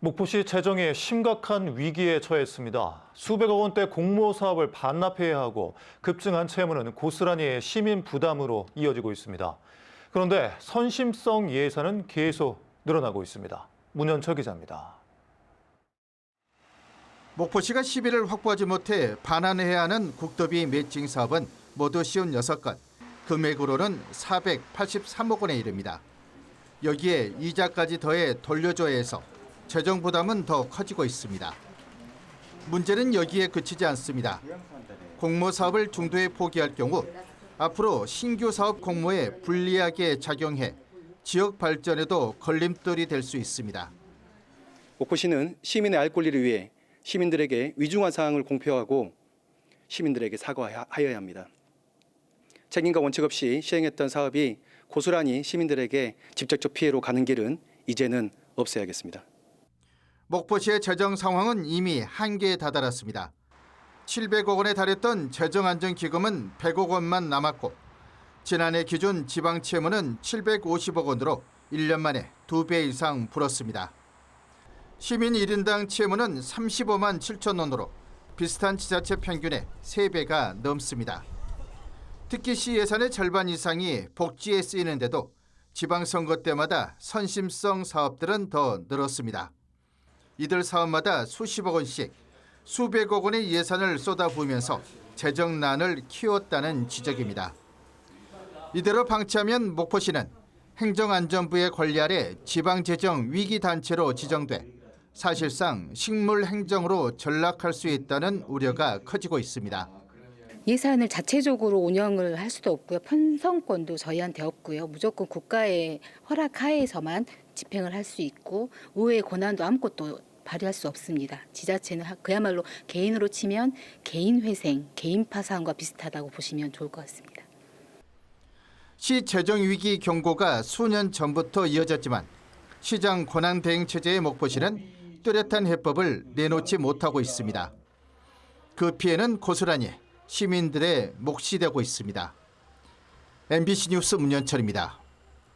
목포시 재정이 심각한 위기에 처했습니다. 수백억 원대 공모 사업을 반납해야 하고 급증한 채무는 고스란히 시민 부담으로 이어지고 있습니다. 그런데 선심성 예산은 계속 늘어나고 있습니다. 문현철 기자입니다. 목포시가 시비를 확보하지 못해 반환해야 하는 국도비 매칭 사업은 모두 쉬운 6건, 금액으로는 483억 원에 이릅니다. 여기에 이자까지 더해 돌려줘야 해서 재정 부담은 더 커지고 있습니다. 문제는 여기에 그치지 않습니다. 공모 사업을 중도에 포기할 경우 앞으로 신규 사업 공모에 불리하게 작용해 지역 발전에도 걸림돌이 될 수 있습니다. 목포시는 시민의 알 권리를 위해 시민들에게 위중한 사항을 공표하고 시민들에게 사과하여야 합니다. 책임과 원칙 없이 시행했던 사업이 고스란히 시민들에게 직접적 피해로 가는 길은 이제는 없애야겠습니다. 목포시의 재정 상황은 이미 한계에 다다랐습니다. 700억 원에 달했던 재정안정기금은 100억 원만 남았고 지난해 기준 지방 채무는 750억 원으로 1년 만에 2배 이상 불었습니다. 시민 1인당 채무는 35만 7천 원으로 비슷한 지자체 평균의 3배가 넘습니다. 특히 시 예산의 절반 이상이 복지에 쓰이는데도 지방선거 때마다 선심성 사업들은 더 늘었습니다. 이들 사업마다 수십억 원씩 수백억 원의 예산을 쏟아부으면서 재정난을 키웠다는 지적입니다. 이대로 방치하면 목포시는 행정안전부의 관리 아래 지방재정 위기단체로 지정돼 사실상 식물행정으로 전락할 수 있다는 우려가 커지고 있습니다. 예산을 자체적으로 운영을 할 수도 없고요. 편성권도 저희한테 없고요. 무조건 국가의 허락 하에서만 집행을 할 수 있고 의회의 권한도 아무것도 발휘할 수 없습니다. 지자체는 하- 그야말로 개인으로 치면 개인 회생, 개인 파산과 비슷하다고 보시면 좋을 것 같습니다. 시 재정 위기 경고가 수년 전부터 이어졌지만 시장 권한 대행 체제의 목포시는 뚜렷한 해법을 내놓지 못하고 있습니다. 그 피해는 고스란히 시민들의 몫이 되고 있습니다. MBC 뉴스 문현철입니다.